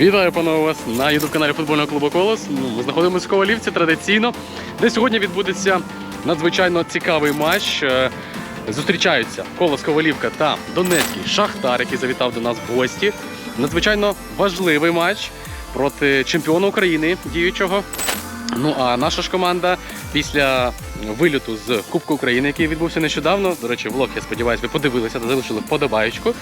Вітаю, панове, вас на youtube каналі футбольного клубу Колос. Ну, Ми знаходимося в Ковалівці традиційно, де сьогодні відбудеться надзвичайно цікавий матч. Е, Зустрічаються Колос Ковалівка та Донецький Шахтар, який завітав до нас в гості. Надзвичайно важливий матч проти чемпіона України діючого. Ну а наша ж команда після вильоту з Кубку України, який відбувся нещодавно. До речі, влог, я сподіваюся, ви подивилися та залишили вподобаєчку.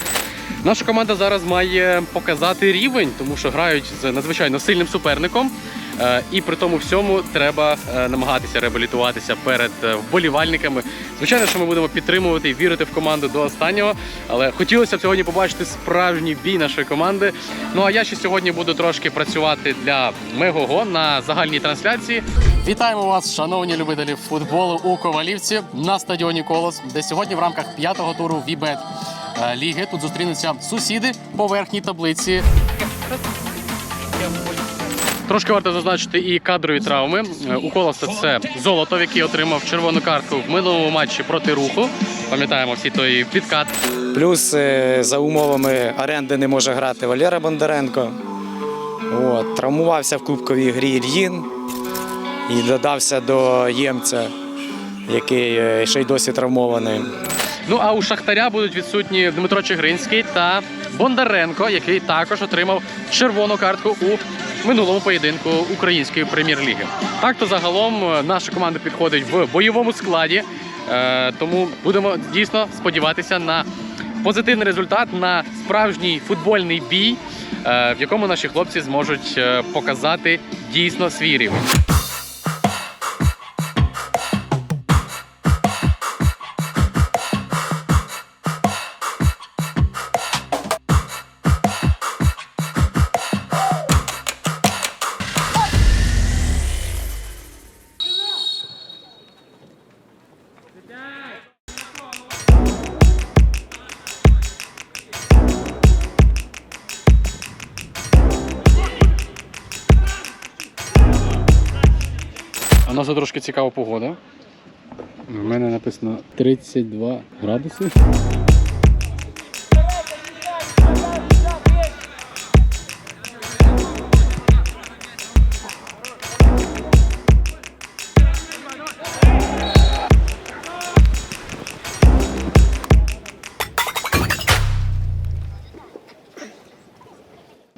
Наша команда зараз має показати рівень, тому що грають з надзвичайно сильним суперником. Е, І при тому всьому треба е, намагатися реабілітуватися перед е, вболівальниками. Звичайно, що ми будемо підтримувати і вірити в команду до останнього. Але хотілося б сьогодні побачити справжній бій нашої команди. Ну а я ще сьогодні буду трошки працювати для Мегого на загальній трансляції. Вітаємо вас, шановні любителі футболу у Ковалівці на стадіоні Колос, де сьогодні в рамках п'ятого туру Вібет ліги тут зустрінуться сусіди по верхній таблиці. Трошки варто зазначити і кадрові травми. Е, У Колоса це Золотов, який отримав червону картку в минулому матчі проти руху. Пам'ятаємо всі той підкат. Плюс е, за умовами оренди не може грати Валера Бондаренко. От, травмувався в кубковій грі Ільїн і додався до Ємця, який е, ще й досі травмований. Ну а у Шахтаря будуть відсутні Дмитро Чигринський та Бондаренко, який також отримав червону картку у минулому поєдинку української прем'єр-ліги. Так то загалом е, наша команда підходить в бойовому складі, е, тому будемо дійсно сподіватися на позитивний результат, на справжній футбольний бій, е, в якому наші хлопці зможуть показати дійсно свій рівень. У нас трошки цікава погода. У мене написано 32 градуси.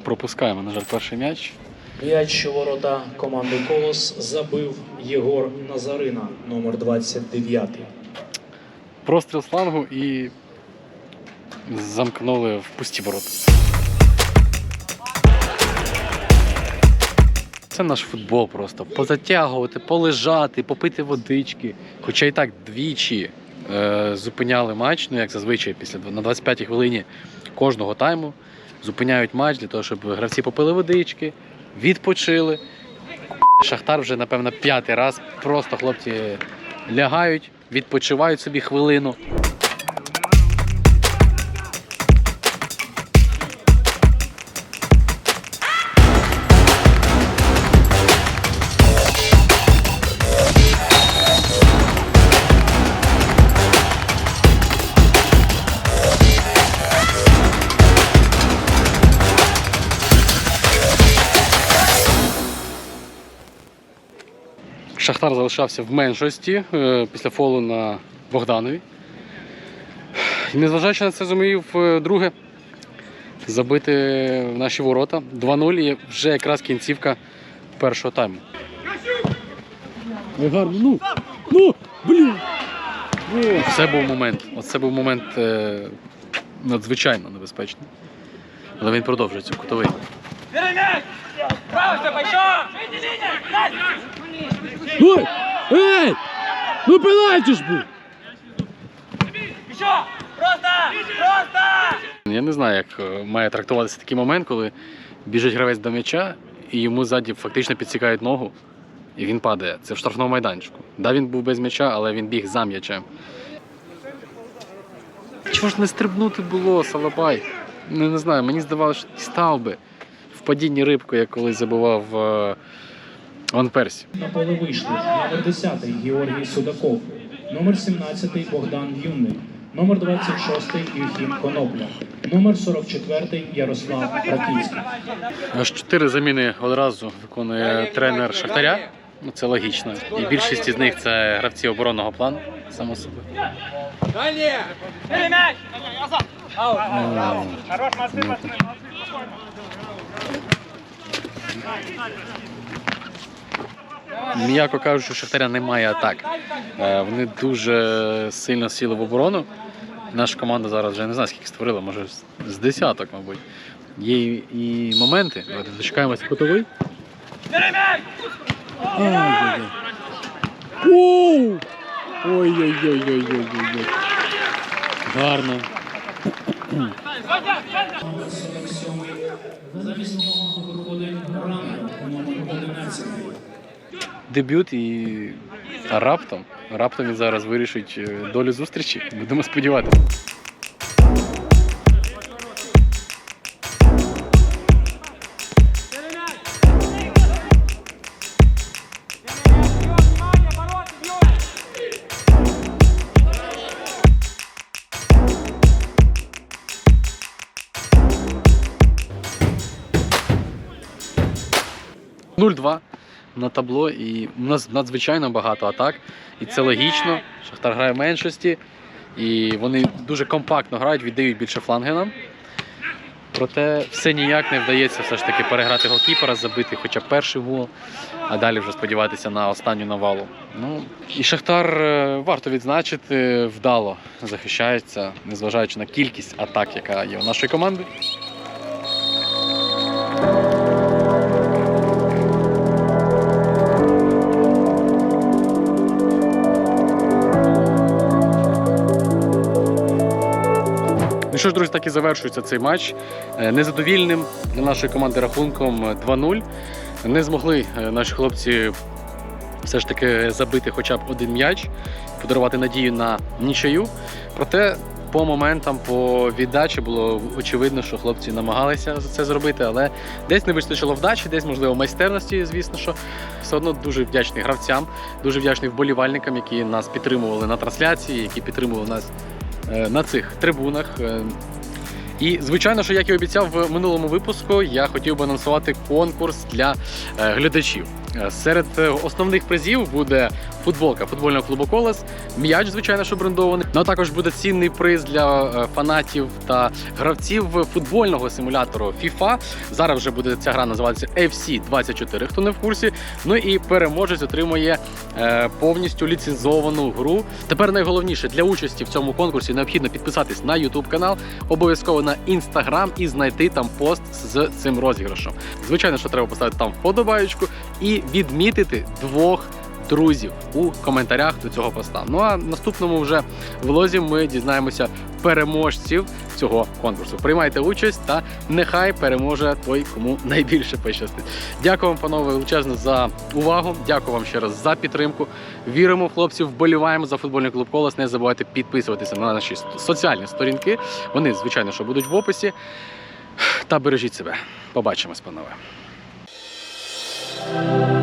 Пропускаємо, на жаль, перший м'яч. М'яч у ворота команди Колос забив Єгор Назарина, номер 29. Простріл з флангу і замкнули в пусті ворота. Це наш футбол просто. Позатягувати, полежати, попити водички. Хоча і так двічі е, зупиняли матч, ну як зазвичай, після на 25-й хвилині кожного тайму зупиняють матч для того, щоб гравці попили водички, відпочили. Шахтар вже, напевно, п'ятий раз. Просто хлопці лягають, відпочивають собі хвилину. Шахтар залишався в меншості е, після фолу на Богданові. І незважаючи на це зумів е, друге забити в наші ворота 2-0 і вже якраз кінцівка першого тайму. Гарно, ну, ну, блін. Це був момент. Оце був момент е, надзвичайно небезпечний. Але він продовжується кутовий. Ой! Ей! Ну пенальті ж був! Я не знаю, як е, має трактуватися такий момент, коли біжить гравець до м'яча і йому ззаді фактично підсікають ногу, і він падає. Це в штрафному майданчику. Да, він був без м'яча, але він біг за м'ячем. Чого ж не стрибнути було, Салабай? Ну, не знаю, мені здавалося, що став би в падінні рибку, як колись забував е, Ван Персі. На поле вийшли номер 10 Георгій Судаков, номер 17 Богдан Юнник, Номер 26 Юхім Конопля. Номер 44 Ярослав Раківський. Аж чотири заміни одразу виконує тренер Шахтаря. Ну, це логічно. І більшість із них це гравці оборонного плану, само собою. М'яко кажучи, у Шахтаря немає атак. Е, Вони дуже сильно сіли в оборону. Наша команда зараз вже не знаю, скільки створила, може з- десяток, мабуть. Є і, моменти. Давайте дочекаємося кутовий. Ой-ой-ой-ой-ой-ой. Гарно. Замість нього виходить номер 11. Дебют і раптом. Раптом він зараз вирішить е, долю зустрічі. Будемо сподіватися. «0-2» на табло, і у нас надзвичайно багато атак, і це логічно. Шахтар грає в меншості, і вони дуже компактно грають, віддають більше фланги нам. Проте все ніяк не вдається все ж таки переграти голкіпера, забити хоча б перший гол, а далі вже сподіватися на останню навалу. Ну і Шахтар е, варто відзначити, вдало захищається, незважаючи на кількість атак, яка є у нашої команди. Що ж, друзі, так і завершується цей матч. Е, Незадовільним для нашої команди рахунком е, 2-0. Не змогли е, наші хлопці все ж таки забити хоча б один м'яч, подарувати надію на нічию. Проте по моментам, по віддачі було очевидно, що хлопці намагалися це зробити, але десь не вистачило вдачі, десь, можливо, майстерності, звісно, що все одно дуже вдячний гравцям, дуже вдячний вболівальникам, які нас підтримували на трансляції, які підтримували нас е, на цих трибунах. Е, І, звичайно, що як і обіцяв в минулому випуску, я хотів би анонсувати конкурс для е, глядачів. Е, Серед е, основних призів буде футболка футбольного клубу Колес, м'яч, звичайно, що брендований. Ну а також буде цінний приз для е, фанатів та гравців футбольного симулятору FIFA. Зараз вже буде ця гра називатися FC 24, хто не в курсі. Ну і переможець отримує повністю ліцензовану гру. Тепер найголовніше для участі в цьому конкурсі необхідно підписатись на YouTube канал, обов'язково на Instagram і знайти там пост з цим розіграшем. Звичайно, що треба поставити там вподобаєчку і відмітити двох. Друзів у коментарях до цього поста. Ну а в наступному вже влозі ми дізнаємося переможців цього конкурсу. Приймайте участь та нехай переможе той, кому найбільше пощастить. Дякую вам, панове, величезно за увагу. Дякую вам ще раз за підтримку. Віримо в хлопців, вболіваємо за футбольний клуб Колос. Не забувайте підписуватися на наші соціальні сторінки. Вони, звичайно, що будуть в описі. Та бережіть себе. Побачимось, панове. oh